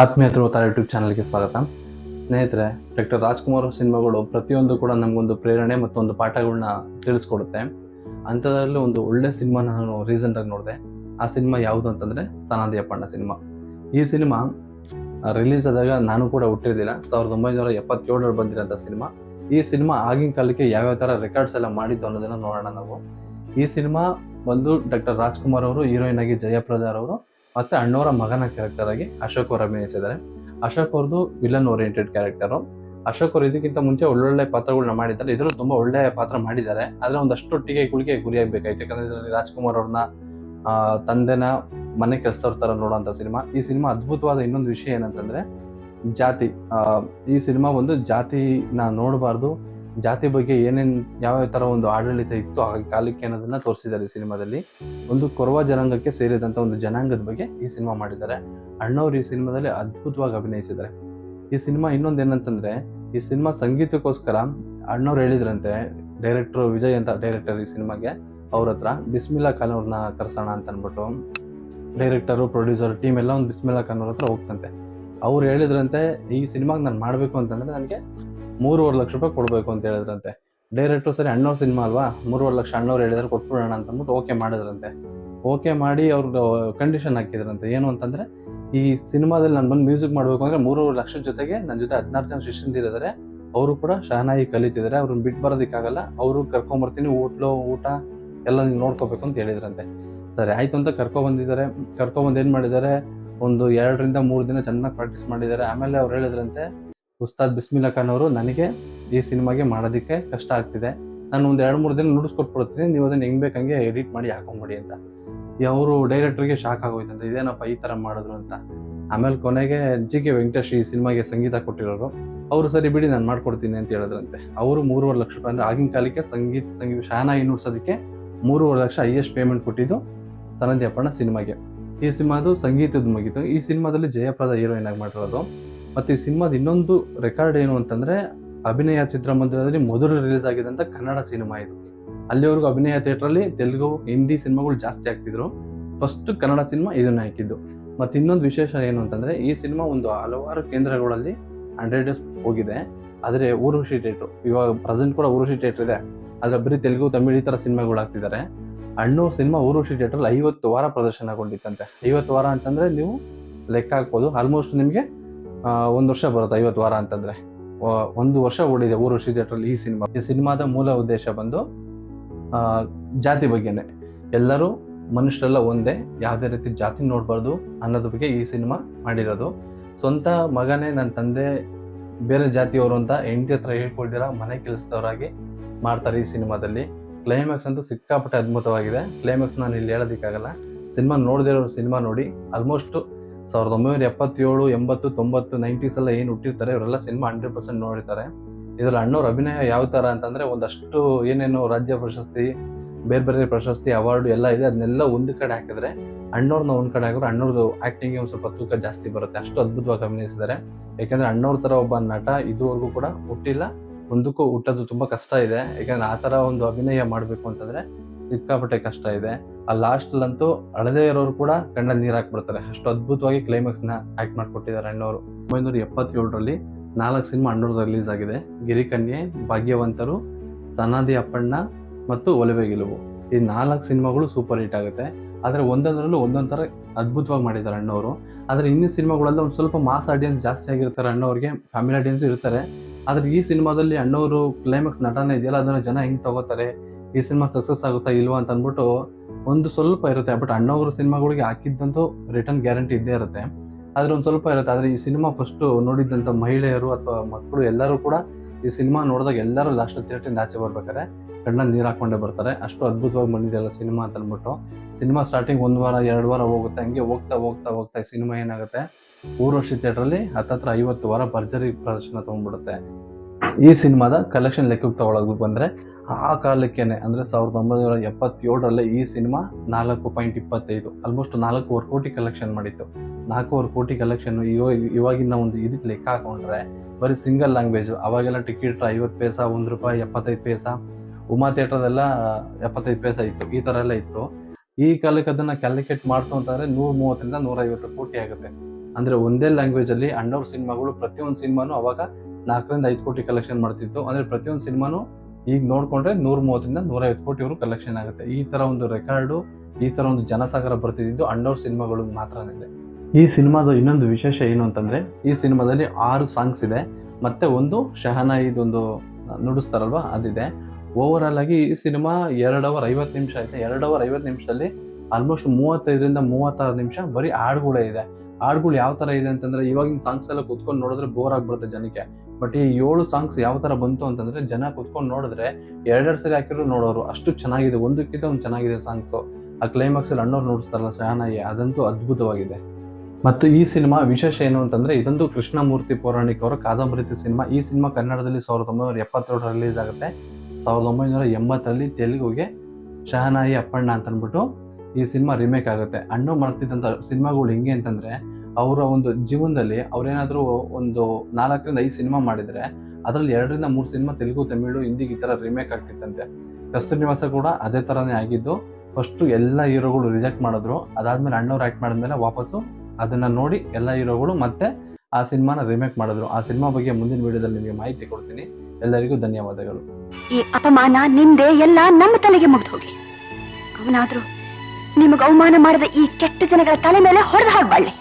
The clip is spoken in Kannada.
ಆತ್ಮೀಯ ಧ್ರುವತಾರ ಯೂಟ್ಯೂಬ್ ಚಾನಲ್ಗೆ ಸ್ವಾಗತ. ಸ್ನೇಹಿತರೆ ಡಾಕ್ಟರ್ ರಾಜ್ಕುಮಾರ್ ಸಿನಿಮಾಗಳು ಪ್ರತಿಯೊಂದು ಕೂಡ ನಮಗೊಂದು ಪ್ರೇರಣೆ ಮತ್ತು ಒಂದು ಪಾಠಗಳನ್ನ ತಿಳಿಸ್ಕೊಡುತ್ತೆ. ಅಂಥದ್ರಲ್ಲಿ ಒಂದು ಒಳ್ಳೆ ಸಿನಿಮಾ ನಾನು ರೀಸೆಂಟಾಗಿ ನೋಡಿದೆ. ಆ ಸಿನಿಮಾ ಯಾವುದು ಅಂತಂದರೆ ಸನಾದಿಯಪ್ಪಣ್ಣ ಸಿನಿಮಾ. ಈ ಸಿನಿಮಾ ರಿಲೀಸ್ ಆದಾಗ ನಾನು ಕೂಡ ಹುಟ್ಟಿರಲಿಲ್ಲ ಸಾವಿರದ ಒಂಬೈನೂರ ಎಪ್ಪತ್ತೇಳರಲ್ಲಿ ಬಂದಿರೋಂಥ ಸಿನಿಮಾ. ಈ ಸಿನಿಮಾ ಆಗಿನ ಕಾಲಕ್ಕೆ ಯಾವ್ಯಾವ ಥರ ರೆಕಾರ್ಡ್ಸ್ ಎಲ್ಲ ಮಾಡಿದ್ದು ಅನ್ನೋದನ್ನ ನೋಡೋಣ ನಾವು. ಈ ಸಿನಿಮಾ ಬಂದು ಡಾಕ್ಟರ್ ರಾಜ್ಕುಮಾರ್ ಅವರು ಹೀರೋಯಿನ್ ಆಗಿ ಜಯಪ್ರದಾರ್ ಅವರು ಮತ್ತೆ ಅಣ್ಣವರ ಮಗನ ಕ್ಯಾರೆಕ್ಟರ್ ಆಗಿ ಅಶೋಕ್ ಅವರು ಅಭಿನಯಿಸಿದ್ದಾರೆ. ಅಶೋಕ್ ಅವ್ರದ್ದು ವಿಲನ್ ಓರಿಯೆಂಟೆಡ್ ಕ್ಯಾರೆಕ್ಟರು ಅಶೋಕ್ ಅವರು ಇದಕ್ಕಿಂತ ಮುಂಚೆ ಒಳ್ಳೊಳ್ಳೆ ಪಾತ್ರಗಳನ್ನ ಮಾಡಿದ್ದಾರೆ. ಇದರಲ್ಲೂ ತುಂಬಾ ಒಳ್ಳೆ ಪಾತ್ರ ಮಾಡಿದ್ದಾರೆ. ಆದ್ರೆ ಒಂದಷ್ಟು ಟೀಕೆಗಳಿಗೆ ಗುರಿಯಾಗಬೇಕಾಯ್ತು ಯಾಕಂದರೆ ಇದರಲ್ಲಿ ರಾಜ್ಕುಮಾರ್ ಅವ್ರನ್ನ ತಂದೆನ ಮನೆ ಕೆಲಸದವ್ರ ಥರ ನೋಡುವಂತ ಸಿನಿಮಾ. ಈ ಸಿನಿಮಾ ಅದ್ಭುತವಾದ ಇನ್ನೊಂದು ವಿಷಯ ಏನಂತಂದ್ರೆ ಜಾತಿ. ಈ ಸಿನಿಮಾ ಒಂದು ಜಾತಿನ ನೋಡಬಾರ್ದು. ಜಾತಿ ಬಗ್ಗೆ ಏನೇನು ಯಾವ ತರ ಒಂದು ಆಡಳಿತ ಇತ್ತು ಆ ಕಾಲಕ್ಕೆ ಅನ್ನೋದನ್ನ ತೋರಿಸಿದ್ದಾರೆ ಈ ಸಿನಿಮಾದಲ್ಲಿ. ಒಂದು ಕೊರವ ಜನಾಂಗಕ್ಕೆ ಸೇರಿದಂತ ಒಂದು ಜನಾಂಗದ ಬಗ್ಗೆ ಈ ಸಿನಿಮಾ ಮಾಡಿದ್ದಾರೆ. ಅಣ್ಣವ್ರು ಈ ಸಿನಿಮಾದಲ್ಲಿ ಅದ್ಭುತವಾಗಿ ಅಭಿನಯಿಸಿದ್ದಾರೆ. ಈ ಸಿನಿಮಾ ಇನ್ನೊಂದು ಏನಂತಂದರೆ ಈ ಸಿನಿಮಾ ಸಂಗೀತಕ್ಕೋಸ್ಕರ ಅಣ್ಣವ್ರು ಹೇಳಿದ್ರಂತೆ, ಡೈರೆಕ್ಟರ್ ವಿಜಯ್ ಅಂತ ಡೈರೆಕ್ಟರ್ ಈ ಸಿನಿಮಾಗೆ, ಅವ್ರ ಹತ್ರ ಬಿಸ್ಮಿಲ್ಲಾ ಖಾನ್ ಅವ್ರನ್ನ ಕರ್ಸೋಣ ಅಂತ ಅನ್ಬಿಟ್ಟು ಡೈರೆಕ್ಟರು, ಪ್ರೊಡ್ಯೂಸರ್ ಟೀಮ್ ಎಲ್ಲ ಒಂದು ಬಿಸ್ಮಿಲ್ಲಾ ಖಾನ್ ಅವ್ರ ಹತ್ರ ಹೋಗ್ತಂತೆ. ಅವ್ರು ಹೇಳಿದ್ರಂತೆ, ಈ ಸಿನಿಮಾಗೆ ನಾನು ಮಾಡಬೇಕು ಅಂತಂದ್ರೆ ನನಗೆ ಮೂರುವರೆ ಲಕ್ಷ ರೂಪಾಯಿ ಕೊಡಬೇಕು ಅಂತ ಹೇಳಿದ್ರಂತೆ. ಡೈರೆಕ್ಟು ಸರಿ ಅಣ್ಣವ್ರ ಸಿನಿಮಾ ಅಲ್ವಾ? ಮೂರುವರೆ ಲಕ್ಷ ಅಣ್ಣವ್ರು ಹೇಳಿದ್ರೆ ಕೊಟ್ಬಿಡೋಣ ಅಂತಂದ್ಬಿಟ್ಟು ಓಕೆ ಮಾಡಿದ್ರಂತೆ. ಓಕೆ ಮಾಡಿ ಅವ್ರದ್ದು ಕಂಡೀಷನ್ ಹಾಕಿದ್ರಂತೆ. ಏನು ಅಂತಂದ್ರೆ, ಈ ಸಿನಿಮಾದಲ್ಲಿ ನಾನು ಬಂದು ಮ್ಯೂಸಿಕ್ ಮಾಡಬೇಕು ಅಂದ್ರೆ ಮೂರುವರೆ ಲಕ್ಷ ಜೊತೆಗೆ ನನ್ನ ಜೊತೆ ಹದಿನಾರು ಜನ ಶಿಷ್ಯಂದಿರಿದ್ದಾರೆ ಅವರು ಕೂಡ ಶಹನಾಯಿ ಕಲಿತಿದ್ದಾರೆ ಅವ್ರನ್ನ ಬಿಟ್ಟು ಬರೋದಕ್ಕಾಗಲ್ಲ. ಅವರು ಕರ್ಕೊಂಬರ್ತೀನಿ, ಹೋಟ್ಲು, ಊಟ ಎಲ್ಲ ನೀವು ನೋಡ್ಕೋಬೇಕು ಅಂತ ಹೇಳಿದ್ರಂತೆ. ಸರಿ, ಆಯ್ತು ಅಂತ ಕರ್ಕೊಬಂದಿದ್ದಾರೆ ಕರ್ಕೊಬಂದು ಏನು ಮಾಡಿದ್ದಾರೆ? ಒಂದು ಎರಡರಿಂದ ಮೂರು ದಿನ ಚೆನ್ನಾಗಿ ಪ್ರಾಕ್ಟೀಸ್ ಮಾಡಿದ್ದಾರೆ. ಆಮೇಲೆ ಅವ್ರು ಹೇಳಿದ್ರಂತೆ ಉಸ್ತಾದ್ ಬಿಸ್ಮಿಲ್ಲಾ ಖಾನ್ ಅವರು ನನಗೆ ಈ ಸಿನಿಮಾಗೆ ಮಾಡೋದಕ್ಕೆ ಕಷ್ಟ ಆಗ್ತಿದೆ. ನಾನು ಒಂದು ಎರಡು ಮೂರು ದಿನ ನುಡಿಸ್ಕೊಟ್ಬಿಡ್ತೀನಿ ನೀವು ಅದನ್ನು ಹೆಂಗೆ ಬೇಕಂಗೆ ಎಡಿಟ್ ಮಾಡಿ ಹಾಕೊಂಬಿಡಿ ಅಂತ. ಅವರು ಡೈರೆಕ್ಟ್ರಿಗೆ ಶಾಕ್ ಆಗೋಯ್ತಂತ ಇದೇನಪ್ಪ ಈ ಥರ ಮಾಡಿದ್ರು ಅಂತ. ಆಮೇಲೆ ಕೊನೆಗೆ ಜಿ ಕೆ ವೆಂಕಟೇಶ್ ಈ ಸಿನಿಮಾಗೆ ಸಂಗೀತ ಕೊಟ್ಟಿರೋರು. ಅವರು, ಸರಿ ಬಿಡಿ, ನಾನು ಮಾಡ್ಕೊಡ್ತೀನಿ ಅಂತ ಹೇಳಿದ್ರಂತೆ. ಅವರು ಮೂರುವರೆ ಲಕ್ಷ ರೂಪಾಯಿ ಅಂದರೆ ಆಗಿನ ಕಾಲಕ್ಕೆ ಸಂಗೀತ ಸಂಗೀತ ಶಾನಾಗಿ ನುಡ್ಸೋದಕ್ಕೆ ಮೂರುವರೆ ಲಕ್ಷ ಹೈಯೆಸ್ಟ್ ಪೇಮೆಂಟ್ ಕೊಟ್ಟಿದ್ದು ಸನಂದಿ ಅಪ್ಪಣ್ಣ ಸಿನಿಮಾಗೆ. ಈ ಸಿನಿಮಾದು ಸಂಗೀತದ ಮುಗಿತು. ಈ ಸಿನಿಮಾದಲ್ಲಿ ಜಯಪ್ರದ ಹೀರೋಯಿನ್ ಆಗಿ ಮಾಡಿರೋದು. ಮತ್ತೆ ಈ ಸಿನಿಮಾದ ಇನ್ನೊಂದು ರೆಕಾರ್ಡ್ ಏನು ಅಂತಂದ್ರೆ ಅಭಿನಯ ಚಿತ್ರಮಂದಿರದಲ್ಲಿ ಮೊದಲು ರಿಲೀಸ್ ಆಗಿದಂತ ಕನ್ನಡ ಸಿನಿಮಾ ಇದು. ಅಲ್ಲಿವರೆಗೂ ಅಭಿನಯ ಥಿಯೇಟ್ರಲ್ಲಿ ತೆಲುಗು, ಹಿಂದಿ ಸಿನಿಮಾಗಳು ಜಾಸ್ತಿ ಆಗ್ತಿದ್ರು. ಫಸ್ಟ್ ಕನ್ನಡ ಸಿನಿಮಾ ಇದನ್ನ ಹಾಕಿದ್ದು. ಮತ್ತೆ ಇನ್ನೊಂದು ವಿಶೇಷ ಏನು ಅಂತಂದ್ರೆ ಈ ಸಿನಿಮಾ ಒಂದು ಹಲವಾರು ಕೇಂದ್ರಗಳಲ್ಲಿ ಹಂಡ್ರೆಡ್ ಡೇಸ್ ಹೋಗಿದೆ. ಆದರೆ ಊರ್ವಶಿ ಥಿಯೇಟ್ರು ಇವಾಗ ಪ್ರೆಸೆಂಟ್ ಕೂಡ ಊರ್ವಶಿ ಥಿಯೇಟರ್ ಇದೆ. ಆದರೆ ಬರೀ ತೆಲುಗು, ತಮಿಳ್ ಈ ಥರ ಸಿನಿಮಾಗಳು ಆಗ್ತಿದ್ದಾರೆ. ಅಣ್ಣು ಸಿನಿಮಾ ಊರ್ವಶಿ ಥಿಯೇಟ್ರಲ್ಲಿ ಐವತ್ತು ವಾರ ಪ್ರದರ್ಶನಗೊಂಡಿತ್ತಂತೆ. ಐವತ್ತು ವಾರ ಅಂತಂದ್ರೆ ನೀವು ಲೆಕ್ಕ ಹಾಕ್ಬೋದು. ಆಲ್ಮೋಸ್ಟ್ ನಿಮಗೆ ಒಂದು ವರ್ಷ ಬರುತ್ತೆ ಐವತ್ತು ವಾರ ಅಂತಂದ್ರೆ? ಒಂದು ವರ್ಷ ಓಡಿದೆ, ಊರು ಥಿಯೇಟ್ರಲ್ಲಿ ಈ ಸಿನಿಮಾ. ಈ ಸಿನಿಮಾದ ಮೂಲ ಉದ್ದೇಶ ಬಂದು ಜಾತಿ ಬಗ್ಗೆನೆ. ಎಲ್ಲರೂ ಮನುಷ್ಯರೆಲ್ಲ ಒಂದೇ, ಯಾವುದೇ ರೀತಿ ಜಾತಿ ನೋಡಬಾರ್ದು ಅನ್ನೋದ್ರ ಬಗ್ಗೆ ಈ ಸಿನಿಮಾ ಮಾಡಿರೋದು. ಸ್ವಂತ ಮಗನೇ ನನ್ನ ತಂದೆ, ಬೇರೆ ಜಾತಿಯವರು ಅಂತ ಹೆಂಡತಿ ಹತ್ರ ಹೇಳ್ಕೊಳ್ದಿರ, ಮನೆ ಕೆಲಸದವರಾಗಿ ಮಾಡ್ತಾರೆ ಈ ಸಿನಿಮಾದಲ್ಲಿ. ಕ್ಲೈಮ್ಯಾಕ್ಸ್ ಅಂತೂ ಸಿಕ್ಕಾಪಟ್ಟೆ ಅದ್ಭುತವಾಗಿದೆ. ಕ್ಲೈಮ್ಯಾಕ್ಸ್ ನಾನು ಇಲ್ಲಿ ಹೇಳೋದಕ್ಕಾಗಲ್ಲ. ಸಿನಿಮಾ ನೋಡದಿರೋ ಸಿನಿಮಾ ನೋಡಿ ಆಲ್ಮೋಸ್ಟ್ ಸಾವಿರದ ಒಂಬೈನೂರ ಎಪ್ಪತ್ತೇಳು, ಎಂಬತ್ತು, ತೊಂಬತ್ತು, ನೈಂಟೀಸ್ ಎಲ್ಲ ಏನು ಹುಟ್ಟಿರ್ತಾರೆ, ಇವರೆಲ್ಲ ಸಿನಿಮಾ ಹಂಡ್ರೆಡ್ ಪರ್ಸೆಂಟ್ ನೋಡಿರ್ತಾರೆ. ಇದರಲ್ಲಿ ಅಣ್ಣವ್ರ ಅಭಿನಯ ಯಾವ ಥರ ಅಂತಂದರೆ ಒಂದಷ್ಟು ಏನೇನು ರಾಜ್ಯ ಪ್ರಶಸ್ತಿ, ಬೇರೆ ಬೇರೆ ಪ್ರಶಸ್ತಿ ಅವಾರ್ಡು ಎಲ್ಲ ಇದೆ, ಅದನ್ನೆಲ್ಲ ಒಂದು ಕಡೆ ಹಾಕಿದ್ರೆ ಅಣ್ಣವ್ರನ್ನ ಒಂದು ಕಡೆ ಹಾಕಿದ್ರೆ ಅಣ್ಣವ್ರದ್ದು ಆ್ಯಕ್ಟಿಂಗ್ಗೆ ಒಂದು ಸ್ವಲ್ಪ ತೂಕ ಜಾಸ್ತಿ ಬರುತ್ತೆ. ಅಷ್ಟು ಅದ್ಭುತವಾಗಿ ಅಭಿನಯಿಸಿದ್ದಾರೆ. ಯಾಕೆಂದರೆ ಅಣ್ಣವ್ರ ಥರ ಒಬ್ಬ ನಟ ಇದುವರೆಗೂ ಕೂಡ ಹುಟ್ಟಿಲ್ಲ. ಒಂದಕ್ಕೂ ಹುಟ್ಟೋದು ತುಂಬ ಕಷ್ಟ ಇದೆ. ಯಾಕೆಂದರೆ ಆ ಥರ ಒಂದು ಅಭಿನಯ ಮಾಡಬೇಕು ಅಂತಂದರೆ ಸಿಕ್ಕಾಪಟ್ಟೆ ಕಷ್ಟ ಇದೆ. ಆ ಲಾಸ್ಟಲ್ಲಂತೂ ಅಳದೇ ಇರೋರು ಕೂಡ ಕಣ್ಣಲ್ಲಿ ನೀರು ಹಾಕ್ಬಿಡ್ತಾರೆ. ಅಷ್ಟು ಅದ್ಭುತವಾಗಿ ಕ್ಲೈಮ್ಯಾಕ್ಸ್ನ ಆ್ಯಕ್ಟ್ ಮಾಡಿಕೊಟ್ಟಿದ್ದಾರೆ ಅಣ್ಣವರು. ಒಂಬೈನೂರ ಎಪ್ಪತ್ತೇಳರಲ್ಲಿ ನಾಲ್ಕು ಸಿನಿಮಾ ಅಣ್ಣವ್ರದ್ದು ರಿಲೀಸ್ ಆಗಿದೆ. ಗಿರಿಕನ್ಯೆ, ಭಾಗ್ಯವಂತರು, ಸನಾದಿ ಅಪ್ಪಣ್ಣ ಮತ್ತು ಒಲವೆ ಗೆಲುವು. ಈ ನಾಲ್ಕು ಸಿನಿಮಾಗಳು ಸೂಪರ್ ಹಿಟ್ ಆಗುತ್ತೆ. ಆದರೆ ಒಂದೊಂದರಲ್ಲೂ ಒಂದೊಂದು ಥರ ಅದ್ಭುತವಾಗಿ ಮಾಡಿದ್ದಾರೆ ಅಣ್ಣವರು. ಆದರೆ ಇನ್ನಿನ ಸಿನಿಮಾಗಳೆಲ್ಲ ಒಂದು ಸ್ವಲ್ಪ ಮಾಸ್ ಆಡಿಯನ್ಸ್ ಜಾಸ್ತಿ ಆಗಿರ್ತಾರೆ ಅಣ್ಣವ್ರಿಗೆ. ಫ್ಯಾಮಿಲಿ ಆಡಿಯನ್ಸ್ ಇರ್ತಾರೆ. ಆದರೆ ಈ ಸಿನಿಮಾದಲ್ಲಿ ಅಣ್ಣವರು ಕ್ಲೈಮ್ಯಾಕ್ಸ್ ನಟನೆ ಇದೆಯಲ್ಲ, ಅದನ್ನು ಜನ ಹೆಂಗೆ ತಗೋತಾರೆ? ಈ ಸಿನಿಮಾ ಸಕ್ಸಸ್ ಆಗುತ್ತಾ ಇಲ್ವಾ ಅಂತ ಅಂದ್ಬಿಟ್ಟು ಒಂದು ಸ್ವಲ್ಪ ಇರುತ್ತೆ ಬಟ್ ಅಣ್ಣವ್ರ ಸಿನಿಮಾಗಳಿಗೆ ಹಾಕಿದ್ದಂತೂ ರಿಟರ್ನ್ ಗ್ಯಾರಂಟಿ ಇದ್ದೇ ಇರುತ್ತೆ. ಆದ್ರೆ ಒಂದು ಸ್ವಲ್ಪ ಇರುತ್ತೆ, ಆದರೆ ಈ ಸಿನಿಮಾ ಫಸ್ಟ್ ನೋಡಿದ್ದಂಥ ಮಹಿಳೆಯರು ಅಥವಾ ಮಕ್ಕಳು ಎಲ್ಲರೂ ಕೂಡ ಈ ಸಿನಿಮಾ ನೋಡಿದಾಗ ಎಲ್ಲರೂ ಲಾಸ್ಟ್ ಥಿಯೇಟ್ರಿಂದ ಆಚೆ ಬರ್ಬೇಕಾದ್ರೆ ಕಣ್ಣಲ್ಲಿ ನೀರು ಹಾಕೊಂಡೇ ಬರ್ತಾರೆ. ಅಷ್ಟು ಅದ್ಭುತವಾಗಿ ಬಂದಿದೆಯಲ್ಲ ಸಿನಿಮಾ ಅಂತ ಅಂದ್ಬಿಟ್ಟು ಸಿನಿಮಾ ಸ್ಟಾರ್ಟಿಂಗ್ ಒಂದು ವಾರ, ಎರಡು ವಾರ ಹೋಗುತ್ತೆ, ಹಂಗೆ ಹೋಗ್ತಾ ಹೋಗ್ತಾ ಹೋಗ್ತಾ ಈ ಸಿನಿಮಾ ಏನಾಗುತ್ತೆ? ಊರ್ವಶಿ ಥಿಯೇಟ್ರಲ್ಲಿ ಹತ್ತತ್ರ ಐವತ್ತು ವಾರ ಭರ್ಜರಿ ಪ್ರದರ್ಶನ ತೊಗೊಂಡ್ಬಿಡುತ್ತೆ. ಈ ಸಿನಿಮಾದ ಕಲೆಕ್ಷನ್ ಲೆಕ್ಕಕ್ಕೆ ತಗೊಳ್ಳೋದು ಬಂದ್ರೆ ಆ ಕಾಲಕ್ಕೇನೆ ಅಂದ್ರೆ ಸಾವಿರದ ಒಂಬೈನೂರ ಎಪ್ಪತ್ತೇಳರಲ್ಲೇ ಈ ಸಿನಿಮಾ ನಾಲ್ಕು ಪಾಯಿಂಟ್ ಇಪ್ಪತ್ತೈದು ಆಲ್ಮೋಸ್ಟ್ ನಾಲ್ಕೂವರೆ ಕೋಟಿ ಕಲೆಕ್ಷನ್ ಮಾಡಿತ್ತು. ನಾಲ್ಕೂವರೆ ಕೋಟಿ ಕಲೆಕ್ಷನ್ ಇವಾಗ ಇವಾಗಿನ ಒಂದು ಇದಕ್ಕೆ ಲೆಕ್ಕ ಹಾಕೊಂಡ್ರೆ ಬರೀ ಸಿಂಗಲ್ ಲ್ಯಾಂಗ್ವೇಜ್ ಅವಾಗೆಲ್ಲ ಟಿಕೆಟ್ ಐವತ್ತು ಪೈಸ, ಒಂದು ರೂಪಾಯಿ ಎಪ್ಪತ್ತೈದು ಪೈಸ, ಉಮಾ ಥಿಯೇಟ್ರದೆಲ್ಲ ಎಪ್ಪತ್ತೈದು ಪೈಸ ಇತ್ತು, ಈ ಥರ ಎಲ್ಲ ಇತ್ತು. ಈ ಕಾಲಕ್ಕೆ ಅದನ್ನ ಕ್ಯಾಲ್ಕುಲೇಟ್ ಮಾಡ್ತು ಅಂತಂದ್ರೆ ನೂರ ಮೂವತ್ತರಿಂದ ನೂರೈವತ್ತು ಕೋಟಿ ಆಗುತ್ತೆ. ಅಂದ್ರೆ ಒಂದೇ ಲ್ಯಾಂಗ್ವೇಜ್ ಅಲ್ಲಿ ಅಣ್ಣವ್ರ ಸಿನಿಮಾಗಳು ಪ್ರತಿಯೊಂದು ಸಿನಿಮಾನು ಅವಾಗ ನಾಲ್ಕರಿಂದ ಐದು ಕೋಟಿ ಕಲೆಕ್ಷನ್ ಮಾಡ್ತಿತ್ತು. ಅಂದ್ರೆ ಪ್ರತಿಯೊಂದು ಸಿನಿಮಾನು ಈಗ ನೋಡ್ಕೊಂಡ್ರೆ ನೂರ ಮೂವತ್ತರಿಂದ ನೂರೈವತ್ತು ಇವರು ಕಲೆಕ್ಷನ್ ಆಗುತ್ತೆ. ಈ ತರ ಒಂದು ರೆಕಾರ್ಡು ಈ ತರ ಒಂದು ಜನಸಾಗರ ಬರ್ತಿದ್ದು ಅಣ್ಣವ್ರ ಸಿನಿಮಾಗಳು ಮಾತ್ರನೇ. ಈ ಸಿನಿಮಾದ ಇನ್ನೊಂದು ವಿಶೇಷ ಏನು ಅಂತಂದ್ರೆ, ಈ ಸಿನಿಮಾದಲ್ಲಿ ಆರು ಸಾಂಗ್ಸ್ ಇದೆ. ಮತ್ತೆ ಒಂದು ಶಹನಾಯಿದೊಂದು ನುಡಿಸ್ತಾರಲ್ವಾ, ಅದಿದೆ. ಓವರ್ ಆಗಿ ಈ ಸಿನಿಮಾ ಎರಡು ಅವರ್ ಐವತ್ತು ನಿಮಿಷ ಐತೆ ಎರಡು ಅವರ್ ಐವತ್ತು ನಿಮಿಷದಲ್ಲಿ ಆಲ್ಮೋಸ್ಟ್ ಮೂವತ್ತೈದರಿಂದ ಮೂವತ್ತಾರು ನಿಮಿಷ ಬರೀ ಹಾಡುಗಳೇ ಇದೆ. ಹಾಡುಗಳು ಯಾವ ತರ ಇದೆ ಅಂತಂದ್ರೆ, ಇವಾಗಿನ ಸಾಂಗ್ಸ್ ಎಲ್ಲ ಕೂತ್ಕೊಂಡು ನೋಡಿದ್ರೆ ಬೋರ್ ಆಗಿಬಿಡುತ್ತೆ ಜನಕ್ಕೆ. ಬಟ್ ಈ ಏಳು ಸಾಂಗ್ಸ್ ಯಾವ ಥರ ಬಂತು ಅಂತಂದ್ರೆ ಜನ ಕುತ್ಕೊಂಡು ನೋಡಿದ್ರೆ ಎರಡೆರಡು ಸರಿ ಹಾಕಿದ್ರು ನೋಡೋರು ಅಷ್ಟು ಚೆನ್ನಾಗಿದೆ, ಒಂದಕ್ಕಿಂತ ಒಂದು ಚೆನ್ನಾಗಿದೆ ಸಾಂಗ್ಸ್. ಆ ಕ್ಲೈಮ್ಯಾಕ್ಸ್ ಅಲ್ಲಿ ಅಣ್ಣವ್ರು ನೋಡಿಸ್ತಾರಲ್ಲ ಶಹನಾಯಿ, ಅದಂತೂ ಅದ್ಭುತವಾಗಿದೆ. ಮತ್ತು ಈ ಸಿನಿಮಾ ವಿಶೇಷ ಏನು ಅಂತಂದ್ರೆ ಇದೊಂದು ಕೃಷ್ಣಮೂರ್ತಿ ಪೌರಾಣಿಕ ಅವರ ಕಾದಂಬರಿತಿ ಸಿನಿಮಾ. ಈ ಸಿನಿಮಾ ಕನ್ನಡದಲ್ಲಿ ಸಾವಿರದ ಒಂಬೈನೂರ ಎಪ್ಪತ್ತೆರಡು ರಿಲೀಸ್ ಆಗುತ್ತೆ. ಸಾವಿರದ ಒಂಬೈನೂರ ಎಂಬತ್ತರಲ್ಲಿ ತೆಲುಗುಗೆ ಶಹನಾಯಿ ಅಪ್ಪಣ್ಣ ಅಂತ ಅಂದ್ಬಿಟ್ಟು ಈ ಸಿನಿಮಾ ರಿಮೇಕ್ ಆಗುತ್ತೆ. ಅಣ್ಣು ಮಾಡ್ತಿದ್ದಂಥ ಸಿನಿಮಾಗಳು ಹೆಂಗೆ ಅಂತಂದ್ರೆ ಅವರ ಒಂದು ಜೀವನದಲ್ಲಿ ಅವರೇನಾದರೂ ಒಂದು ನಾಲ್ಕರಿಂದ ಐದು ಸಿನಿಮಾ ಮಾಡಿದರೆ, ಅದರಲ್ಲಿ ಎರಡರಿಂದ ಮೂರು ಸಿನಿಮಾ ತೆಲುಗು, ತಮಿಳು, ಹಿಂದಿಗೆ ಈ ಥರ ರಿಮೇಕ್ ಆಗ್ತಿತ್ತಂತೆ. ಕಸ್ತೂರಿ ನಿವಾಸ ಕೂಡ ಅದೇ ಥರನೇ ಆಗಿದ್ದು ಫಸ್ಟು ಎಲ್ಲ ಹೀರೋಗಳು ರಿಜೆಕ್ಟ್ ಮಾಡಿದ್ರು, ಅದಾದಮೇಲೆ ಅಣ್ಣವ್ರು ಆ್ಯಕ್ಟ್ ಮಾಡಿದ್ಮೇಲೆ ವಾಪಸ್ಸು ಅದನ್ನ ನೋಡಿ ಎಲ್ಲ ಹೀರೋಗಳು ಮತ್ತೆ ಆ ಸಿನಿಮಾನ ರಿಮೇಕ್ ಮಾಡಿದ್ರು. ಆ ಸಿನಿಮಾ ಬಗ್ಗೆ ಮುಂದಿನ ವಿಡಿಯೋದಲ್ಲಿ ನಿಮಗೆ ಮಾಹಿತಿ ಕೊಡ್ತೀನಿ. ಎಲ್ಲರಿಗೂ ಧನ್ಯವಾದಗಳು. ಈ ಅಪಮಾನ ನಿಂದೆ ಎಲ್ಲ ನಮ್ಮ ತಲೆಗೆ ಮುಗಿದು ಹೋಗಿ ಅವನಾದ್ರೂ ನಿಮಗೆ ಅವಮಾನ ಮಾಡಿದ ಈ ಕೆಟ್ಟ ಜನಗಳ ತಲೆ ಮೇಲೆ ಹೊಡೆದು ಹಾಕ್ಬಾಳೆ